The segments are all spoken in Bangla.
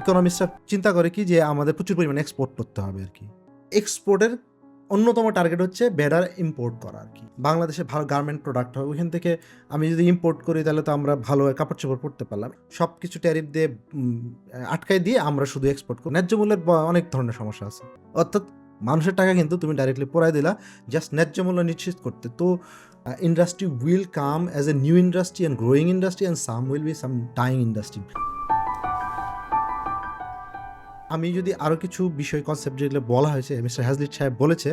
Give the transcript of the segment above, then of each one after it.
ইকোনমিস্টরা চিন্তা করে কি যে আমাদের প্রচুর পরিমাণে এক্সপোর্ট করতে হবে আর কি। এক্সপোর্টের অন্যতম টার্গেট হচ্ছে বেটার ইম্পোর্ট করা আর কি। বাংলাদেশে ভালো গার্মেন্ট প্রোডাক্ট হয়, ওইখান থেকে আমি যদি ইম্পোর্ট করি তাহলে তো আমরা ভালো কাপড় চোপড় পরতে পারলাম। সব কিছু ট্যারিফ দিয়ে আটকাই দিয়ে আমরা শুধু এক্সপোর্ট করি। ন্যায্য মূল্যের অনেক ধরনের সমস্যা আছে। অর্থাৎ মানুষের টাকা কিন্তু তুমি ডাইরেক্টলি পড়াই দিলা জাস্ট ন্যায্য মূল্য নিশ্চিত করতে। তো industry will come as a new industry and growing industry and some will be some dying industry আমি যদি আরও কিছু বিষয় কনসেপ্ট যেগুলো বলা হয়েছে মিস্টার হ্যাজলিট সাহেব বলেছে,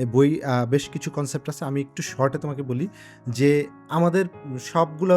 এই বই বেশ কিছু কনসেপ্ট আছে। আমি একটু শর্টে তোমাকে বলি যে, আমাদের সবগুলো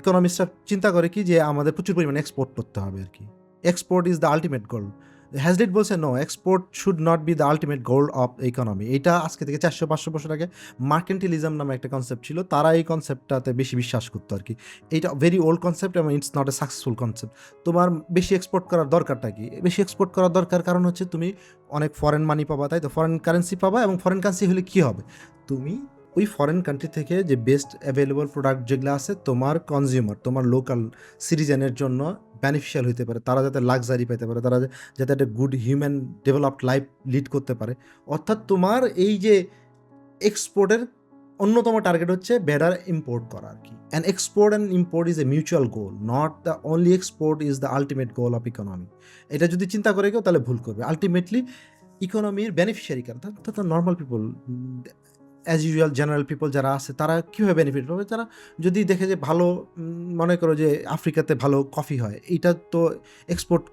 ইকোনমিস্টরা চিন্তা করে কি যে, আমাদের প্রচুর পরিমাণে এক্সপোর্ট করতে হবে আর কি। Export is the ultimate goal Hazlitt বলছে no export should not be the ultimate goal of economy এটা আজকে থেকে চারশো, পাঁচশো বছর আগে মার্কেন্টিলিজম নামে একটা কনসেপ্ট ছিল। তারা এই কনসেপ্টটাতে বেশি বিশ্বাস করতো আর কি। এইটা ভেরি ওল্ড কনসেপ্ট এবং it's not a successful concept তোমার বেশি এক্সপোর্ট করার দরকারটা কি? বেশি এক্সপোর্ট করার দরকার কারণ হচ্ছে তুমি অনেক ফরেন মানি পাবা, তাই তো? ফরেন কারেন্সি পাবা এবং ফরেন কারেন্সি হলে কি হবে? তুমি ওই ফরেন কান্ট্রি থেকে যে বেস্ট অ্যাভেলেবল প্রোডাক্ট যেগুলো আছে তোমার কনজিউমার তোমার লোকাল সিটিজেনের জন্য বেনিফিশিয়াল হইতে পারে, তারা যাতে লাক্সারি পেতে পারে, তারা যাতে একটা good human developed life lead করতে পারে। অর্থাৎ তোমার এই যে এক্সপোর্টের অন্যতম টার্গেট হচ্ছে বেটার ইম্পোর্ট করা আর কি। And export and import is a mutual goal not the only export is the ultimate goal of economy এটা যদি চিন্তা করে কেউ তাহলে ভুল করবে। আলটিমেটলি ইকোনমির বেনিফিশিয়ারি কারা? তো normal people as usual general people যারা আছে, তারা কীভাবে বেনিফিট পাবে? তারা যদি দেখে যে ভালো মনে করো যে আফ্রিকাতে ভালো কফি হয়, এইটা তো এক্সপোর্ট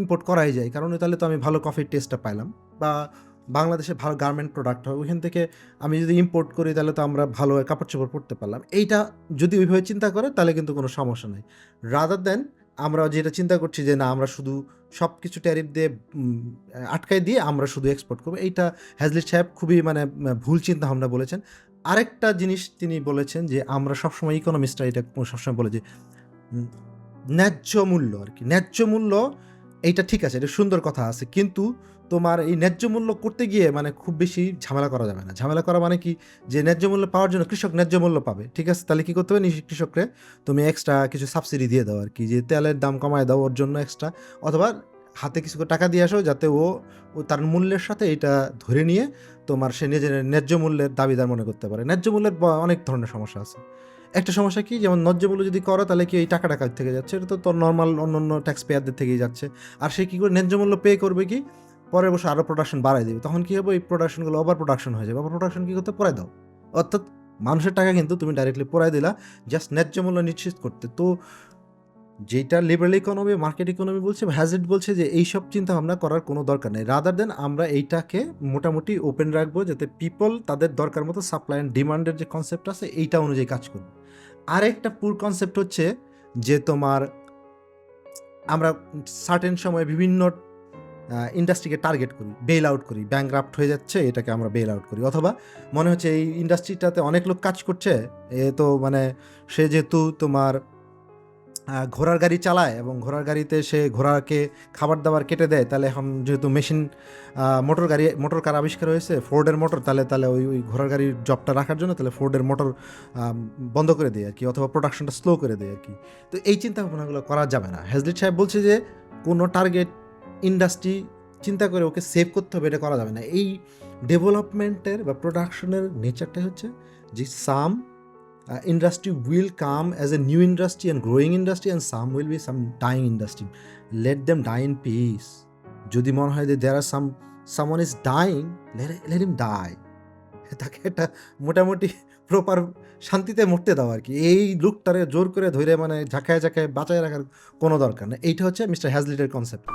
ইম্পোর্ট করাই যায়। কারণ তাহলে তো আমি ভালো কফির টেস্টটা পাইলাম। বা বাংলাদেশে ভালো গার্মেন্ট প্রোডাক্ট হয়, ওইখান থেকে আমি যদি ইম্পোর্ট করি, তাহলে তো আমরা ভালো কাপড় চোপড় পরতে পারলাম। এইটা যদি ওইভাবে চিন্তা করে, তাহলে কিন্তু কোনো সমস্যা নেই। রাদার দেন আমরা যেটা চিন্তা করছি যে না, আমরা শুধু সব কিছু ট্যারিফ দিয়ে আটকায় দিয়ে আমরা শুধু এক্সপোর্ট করব। এইটা হ্যাজলি সাহেব খুবই মানে ভুল চিন্তা ভাবনা বলেছেন। আরেকটা জিনিস তিনি বলেছেন যে, আমরা সবসময় ইকোনমিস্টরা এটা সবসময় বলে যে ন্যায্য মূল্য আর কি। ন্যায্য মূল্য, এইটা ঠিক আছে, এটা সুন্দর কথা আছে। কিন্তু তোমার এই ন্যায্য মূল্য করতে গিয়ে মানে খুব বেশি ঝামেলা করা যাবে না। ঝামেলা করা মানে কি? যে ন্যায্য মূল্য পাওয়ার জন্য কৃষক ন্যায্য মূল্য পাবে। ঠিক আছে? তাহলে কী করতে হবে? কৃষকরে তুমি এক্সট্রা কিছু সাবসিডি দিয়ে দাও আর কি। যে তেলের দাম কমায় দাও ওর জন্য এক্সট্রা অথবা হাতে কিছু টাকা দিয়ে আসো যাতে ও তার মূল্যের সাথে এটা ধরে নিয়ে তোমার সে নিজের ন্যায্য মূল্যের দাবিদার মনে করতে পারে। ন্যায্য মূল্যের অনেক ধরনের সমস্যা আছে। একটা সমস্যা কি? যেমন ন্যায্য মূল্য যদি করো তাহলে কি এই টাকাটা কাছ থেকে যাচ্ছে? এটা তো তোর নর্মাল অন্য অন্য ট্যাক্স পেয়ারদের থেকেই যাচ্ছে। আর সে কী করে ন্যায্য মূল্য পে করবে কি? পরে বসে আরও প্রোডাকশন বাড়াই দেবে। তখন কী হবে? এই প্রোডাকশনগুলো ওভার প্রোডাকশন হয়ে যাবে। ওভার প্রোডাকশন কী করতে? পড়াই দাও। অর্থাৎ মানুষের টাকা কিন্তু তুমি ডাইরেক্টলি পড়াই দিলা জাস্ট ন্যায্য মূল্য নিশ্চিত করতে। তো যেটা লিবারেল ইকোনমি মার্কেট ইকোনমি বলছে হ্যাজেট বলছে যে এইসব চিন্তা ভাবনা করার কোনো দরকার নেই। রাদার দেন আমরা এইটাকে মোটামুটি ওপেন রাখব, যাতে পিপল তাদের দরকার মতো সাপ্লাই অ্যান্ড ডিমান্ডের যে কনসেপ্ট আছে, এইটা অনুযায়ী কাজ করবে। আরেকটা পুর কনসেপ্ট হচ্ছে যে তোমার আমরা সার্টেন সময়ে বিভিন্ন ইন্ডাস্ট্রিকে টার্গেট করি বেল আউট করি ব্যাংক্রাফ্ট হয়ে যাচ্ছে, এটাকে আমরা বেল আউট করি। অথবা মনে হচ্ছে এই ইন্ডাস্ট্রিটাতে অনেক লোক কাজ করছে, এ তো মানে সে যেহেতু তোমার ঘোড়ার গাড়ি চালায় এবং ঘোড়ার গাড়িতে সে ঘোড়াকে খাবার দাবার কেটে দেয়, তাহলে এখন যেহেতু মেশিন মোটর গাড়ি মোটর কার আবিষ্কার হয়েছে ফোর্ডের মোটর তাহলে তাহলে ওই ওই ঘোড়ার গাড়ির জবটা রাখার জন্য তাহলে ফোর্ডের মোটর বন্ধ করে দেয় আর কি, অথবা প্রোডাকশনটা স্লো করে দেয় আর কি। তো এই চিন্তা ভাবনাগুলো করা যাবে না। হ্যাজলিট সাহেব বলছে যে কোনো টার্গেট ইন্ডাস্ট্রি চিন্তা করে ওকে সেভ করতে হবে, এটা করা যাবে না। এই ডেভেলপমেন্টের বা প্রোডাকশনের নেচারটাই হচ্ছে যে some industry will come as a new industry and growing industry and some will be some dying industry let them die in peace যদি মনে হয় যে there are some someone is dying let him die তাকে একটা মোটামুটি প্রপার শান্তিতে মরতে দাও আর কি। এই লুকটারে জোর করে ধরে মানে ঝাঁকায় ঝাঁকায় বাঁচায় রাখার কোনো দরকার নেই। এইটা হচ্ছে মিস্টার হ্যাজলিটের কনসেপ্ট